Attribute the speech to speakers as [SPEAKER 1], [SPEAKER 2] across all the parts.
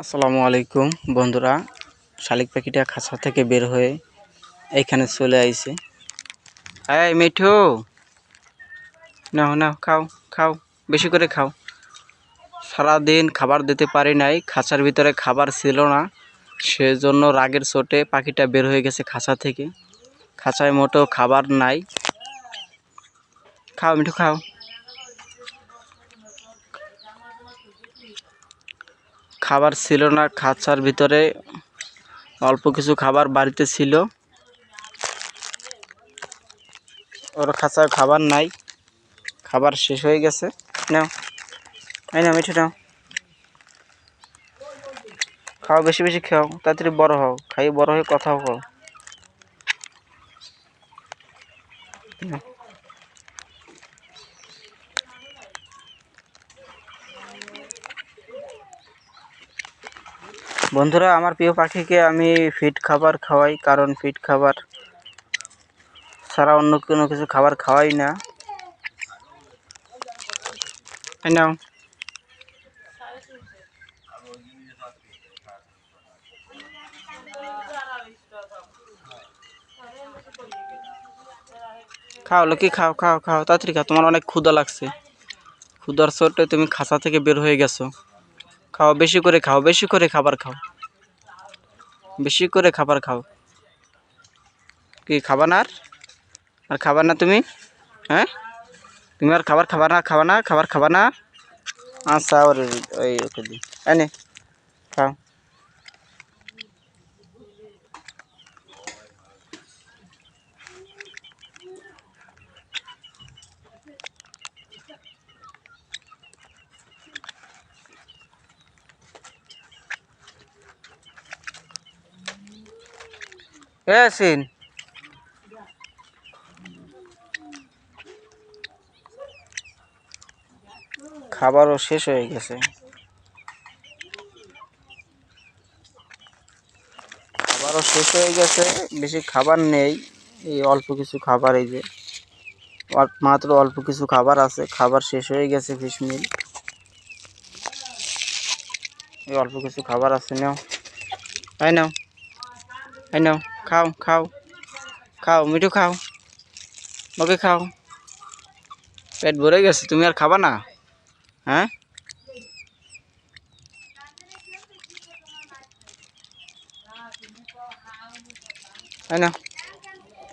[SPEAKER 1] আসসালামু আলাইকুম, বন্ধুরা। শালিক পাখিটা খাঁচা থেকে বের হয়ে এখানে চলে আইছে। এই মিঠু, নাও নাও, খাও খাও, বেশি করে খাও। সারাদিন খাবার দিতে পারি নাই খাঁচার ভিতরে খাবার ছিল না। সেজন্য রাগের চোটে পাখিটা বের হয়ে গেছে খাঁচা থেকে। খাঁচায় মোটেও খাবার নাই। খাও, মিঠু, খাও। খাবার ছিল না, খাঁচার ভিতরে অল্প কিছু খাবার বাড়িতে ছিল। ওর খাঁচায় খাবার নাই। খাবার শেষ হয়ে গেছে। নাও, এই না মিঠু নাও। খাও, বেশি বেশি খাও। তাড়াতাড়ি বড় হও। খাই বড় হয়ে কথাও কও বন্ধুরা, আমার প্রিয় পাখিকে আমি ফিট খাবার খাওয়াই, কারণ ফিট খাবার ছাড়া অন্য কোনো কিছু খাবার খাওয়াই না। নাও। খাও লোকি খাও খাও খাও, তাড়াতাড়ি খাও, তোমার অনেক ক্ষুধা লাগছে। ক্ষুধার চোটে তুমি খাঁচা থেকে বের হয়ে গেছো। খাও, বেশি করে খাও, বেশি করে খাবার খাও। বেশি করে খাবার খাও। কি, খাবা না আর? আর খাবার না তুমি? হ্যাঁ? তুমি আর খাবার খাবার না, খাবা না, খাবার খাবা না? আচ্ছা ওর ওই ওকে দিই। এনে, খাও। সিন খাবারও শেষ হয়ে গেছে। খাবারও শেষ হয়ে গেছে, বেশি খাবার নেই, এই অল্প কিছু খাবার এই যে। মাত্র অল্প কিছু খাবার আছে, খাবার শেষ হয়ে গেছে ফিশ মিল এই অল্প কিছু খাবার আছে, নাও। তাই নাও, এই নাও। খাও খাও খাও, মিঠু খাও ওকে খাও। পেট ভরে গেছে, তুমি আর খাবা না? হ্যাঁ?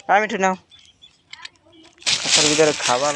[SPEAKER 1] নাও মিঠু নাও। খাতার ভিতরে খাবার।